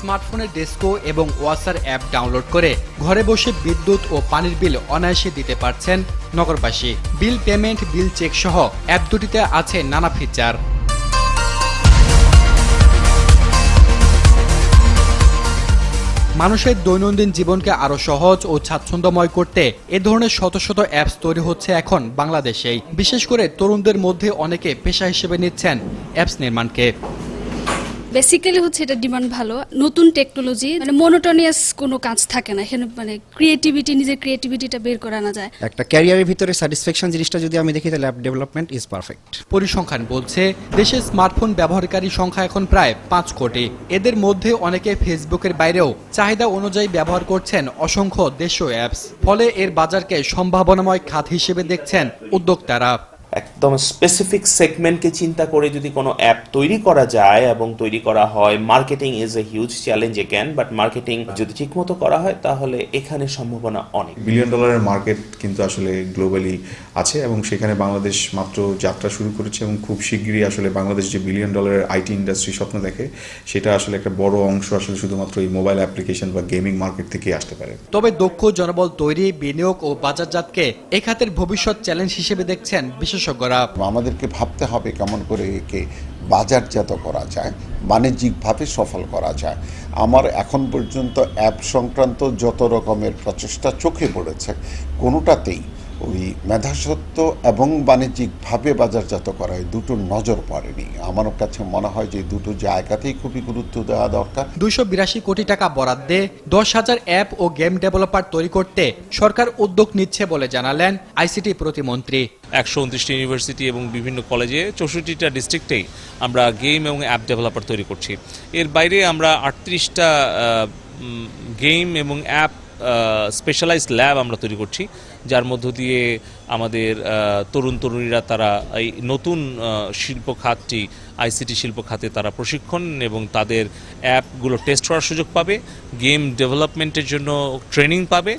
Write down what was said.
স্মার্টফোনের ডেস্কো এবং ওয়াসার অ্যাপ ডাউনলোড করে ঘরে বসে বিদ্যুৎ ও পানির বিল অনায়াসে দিতে পারছেন নগরবাসী। বিল পেমেন্ট, বিল চেক সহ অ্যাপ দুটিতে আছে নানা ফিচার। মানুষের দৈনন্দিন জীবনকে আরও সহজ ও স্বাচ্ছন্দ্যময় করতে এ ধরনের শত শত অ্যাপস তৈরি হচ্ছে এখন বাংলাদেশেই। বিশেষ করে তরুণদের মধ্যে অনেকে পেশা হিসেবে নিচ্ছেন অ্যাপস নির্মাণকে। বেসিক্যালি হচ্ছে এটা ডিমান্ড ভালো। নতুন টেকনোলজি মানে মনোটোনিয়াস কোনো কাজ থাকে না। এখানে মানে ক্রিয়েটিভিটি নিজের ক্রিয়েটিভিটিটা বের করে আনা যায়। একটা ক্যারিয়ারের ভিতরে স্যাটিসফ্যাকশন জিনিসটা যদি আমি দেখি তাহলে অ্যাপ ডেভেলপমেন্ট ইজ পারফেক্ট পরিসংখ্যান বলছে দেশে স্মার্টফোন ব্যবহারকারী সংখ্যা এখন প্রায় পাঁচ কোটি। এদের মধ্যে অনেকে ফেসবুকের বাইরেও চাহিদা অনুযায়ী ব্যবহার করছেন অসংখ্য দেশীয় অ্যাপস ফলে এর বাজারকে সম্ভাবনাময় খাত হিসেবে দেখছেন উদ্যোক্তারা। একদম স্পেসিফিক সেগমেন্টকে চিন্তা করে যদি কোনো অ্যাপ তৈরি করা যায় এবং তৈরি করা হয় marketing is a huge challenge again but marketing যদি ঠিকমতো করা হয় তাহলে এখানে সম্ভাবনা অনেক। বিলিয়ন ডলারের মার্কেট কিন্তু আসলে গ্লোবালি আছে এবং সেখানে বাংলাদেশ মাত্র যাত্রা শুরু করেছে এবং খুব শিগগিরই আসলে বাংলাদেশ যে বিলিয়ন ডলারের আইটি ইন্ডাস্ট্রি স্বপ্ন দেখে সেটা আসলে একটা বড় অংশ আসলে শুধুমাত্র এই মোবাইল অ্যাপ্লিকেশন বা গেমিং মার্কেট থেকে আসতে পারে। তবে দক্ষ জনবল তৈরি বিনিয়োগ ও বাজারজাতকে এ খাতের ভবিষ্যৎ চ্যালেঞ্জ হিসেবে দেখছেন বিশেষজ্ঞরা আমাদেরকে ভাবতে হবে কেমন করে একে বাজারজাত করা যায়, বাণিজ্যিকভাবে সফল করা যায়। আমার এখন পর্যন্ত অ্যাপ সংক্রান্ত যত রকমের প্রচেষ্টা চোখে পড়েছে, কোনোটাতেই ওই মেধাসত্ব এবং বাণিজ্যিকভাবে বাজারজাত করা এই দুটো নজর পড়েনি। আমার কাছে মনে হয় যে দুটো জায়গাতেই খুবই গুরুত্ব দেওয়া দরকার। দুইশো বিরাশি কোটি টাকা বরাদ্দে দশ হাজার অ্যাপ ও গেম ডেভেলপার তৈরি করতে সরকার উদ্যোগ নিচ্ছে বলে জানালেন আইসিটি প্রতিমন্ত্রী। একশো উনত্রিশটি ইউনিভার্সিটি এবং বিভিন্ন কলেজে চৌষট্টিটা ডিস্ট্রিক্টেই আমরা গেম এবং অ্যাপ ডেভেলপার তৈরি করছি। এর বাইরে আমরা আটত্রিশটা গেম এবং অ্যাপ স্পেশালাইজড ল্যাব আমরা তৈরি করছি, যার মধ্য দিয়ে আমাদের তরুণ তরুণীরা তারা এই নতুন শিল্প খাতটি আইসিটি শিল্প খাতে তারা প্রশিক্ষণ এবং তাদের অ্যাপগুলো টেস্ট করার সুযোগ পাবে গেম ডেভেলপমেন্টের জন্য ট্রেনিং পাবে।